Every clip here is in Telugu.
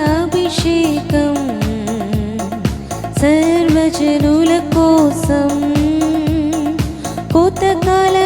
అంత్యకాలాభిషేకం సర్వజనుల కోసం కోతకాల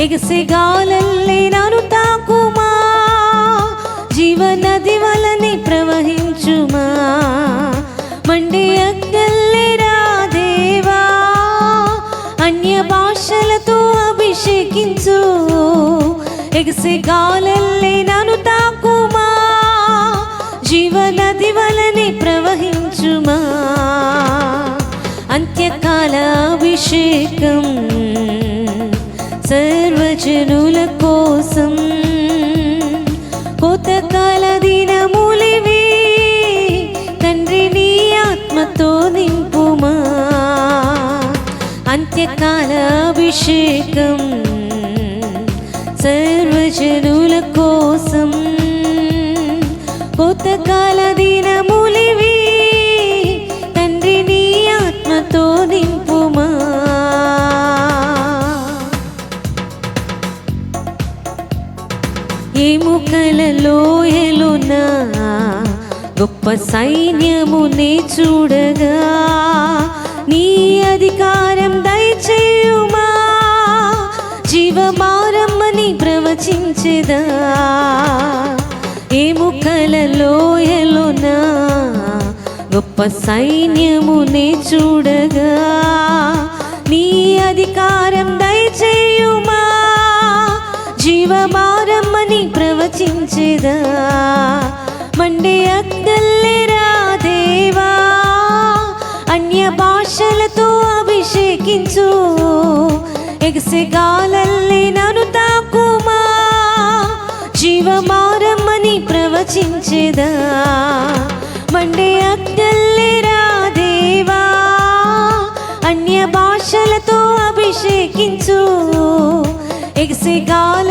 ఎగసెగాలల్లే నన్ను తాకుమా? జీవనది వలని ప్రవహించుమా? మండే అగ్నల్లెరా దేవా అన్య భాషలతో అభిషేకించు. ఎగసే గాలల్లే నన్ను తాకుమా? జీవనది వలని ప్రవహించుమా? అంత్యకాల అభిషేకం సర్వజనుల కోసం కోతకాల దినములివి తండ్రి నీ ఆత్మతో నింపుమా? అంత్యకాల అభిషేకం సర్వజనుల కోసం ఎముకల లోయలున గొప్ప సైన్యమునే చూడగా నీ అధికారం దయచేయుమా? జీవమారమ్మని ప్రవచించదా? ఎముకల లోయలున గొప్ప సైన్యమునే చూడగా నీ అధికారం దయచేయు ప్రవచించెదా మండే అగ్నల్లెరా దేవా అన్య భాషలతో అభిషేకించు. ఎగసె గాలల్లే తాకుమా జీవమారమ్మని ప్రవచించెదా? మండే అగ్నల్లెరా దేవా అన్య భాషలతో అభిషేకించు. ఎగసిగాల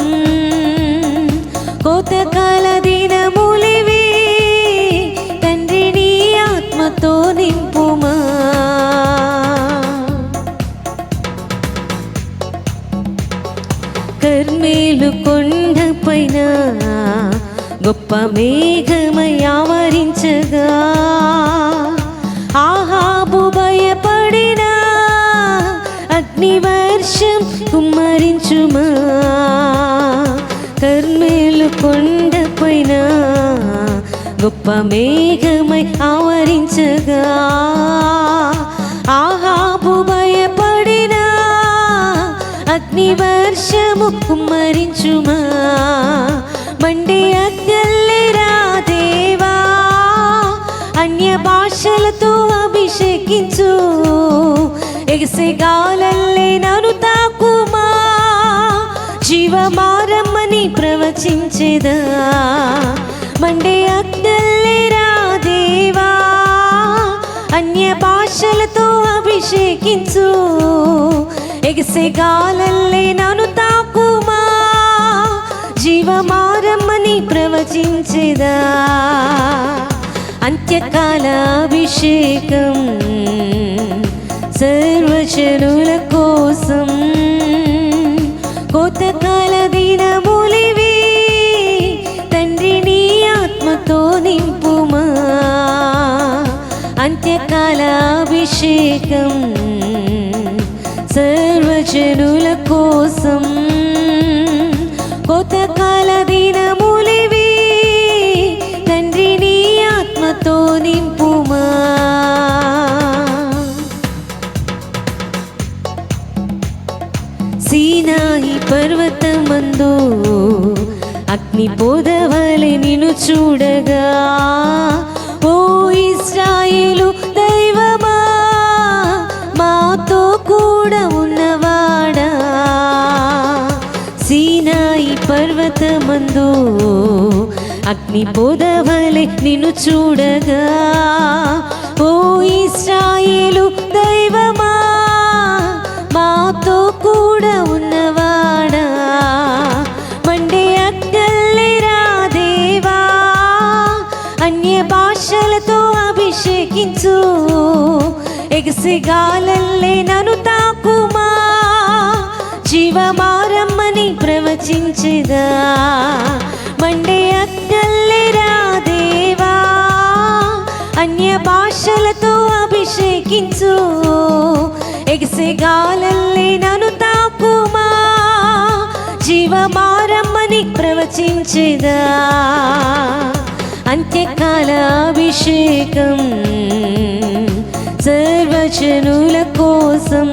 కర్మేలు కొండ పైన గొప్ప మేఘమై ఆవరించగా ఆహాబు భయపడిన అగ్నివర్షం కుమ్మరించుమా. కర్మేలు కొండ పైన గొప్ప మేఘమై ఆవరించగా ఆహాబు నీ వర్షము కుమ్మరించుమా? మండే అగ్నల్లెరా దేవా. అన్య భాషలతో అభిషేకించు. ఎగసే గాలల్లే నన్ను తాకుమా? జీవమారమ్మని ప్రవచించేదా? మండే అగ్నల్లెరా దేవా. అన్య భాషలతో అభిషేకించు. ఎగసే గాలల్లే నన్ను తాకుమా? జీవమారమ్మని ప్రవచించెదా? అంత్యకాల అభిషేకం సర్వజనుల కోసం కోతకాల దినములివి తండ్రి నీ ఆత్మతో నింపుమా? అంత్యకాల అభిషేకం జనుల కోసం కొత్త కాల దినములివి తండ్రిని ఆత్మతో నింపుమా. సీనాయి పర్వతమందు అగ్ని పోదవలె నిను చూడగా ఓ ఇస్రాయేలు పర్వతమందు అగ్ని పొదవలే నిన్ను చూడగా ఓ ఇస్రాయేలు దైవమా మాతో కూడా ఉన్నవాడా? మండే అగ్గల్లెరా దేవా అన్య భాషలతో అభిషేకించు ఎగసిగాలల్లే నన్ను తాకుమా జీవమారమ్మని ప్ర మండే అగ్గల్లెరా దేవా అన్య భాషలతో అభిషేకించు. ఎగసే గాలల్లే నన్ను తాకుమా? జీవమారమ్మని ప్రవచించదా? అంత్యకాల అభిషేకం సర్వజనుల కోసం.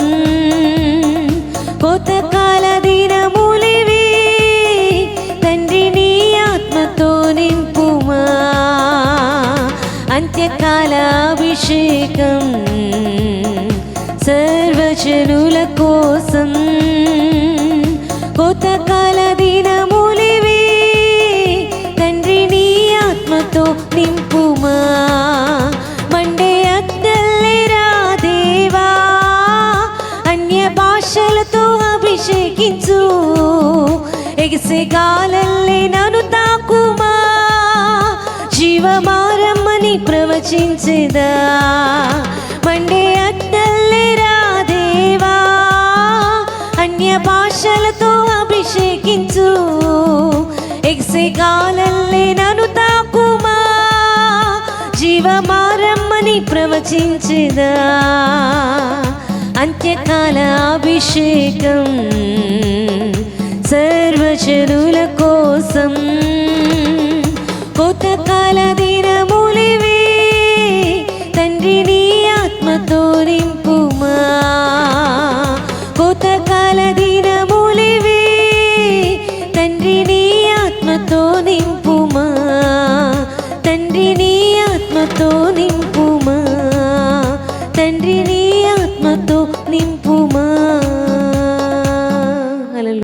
అభిషేకం సర్వజనుల కోసం కొత్త కాల దినములివి తండ్రి నీ ఆత్మతో నింపుమా. మండే అద్దల్లెరా దేవా అన్య భాషలతో అభిషేకించు. ఎగిసే కాలల్లే నన్ను తాకుమా. జీవమారమ్మని ప్రవచించదా? మండే అద్దల్లెరా దేవా అన్య భాషలతో అభిషేకించు. ఎగసే గాలల్లే నన్ను తాకుమా? జీవమారమ్మని ప్రవచించదా? అంత్యకాల అభిషేకం సర్వజనుల కోసం.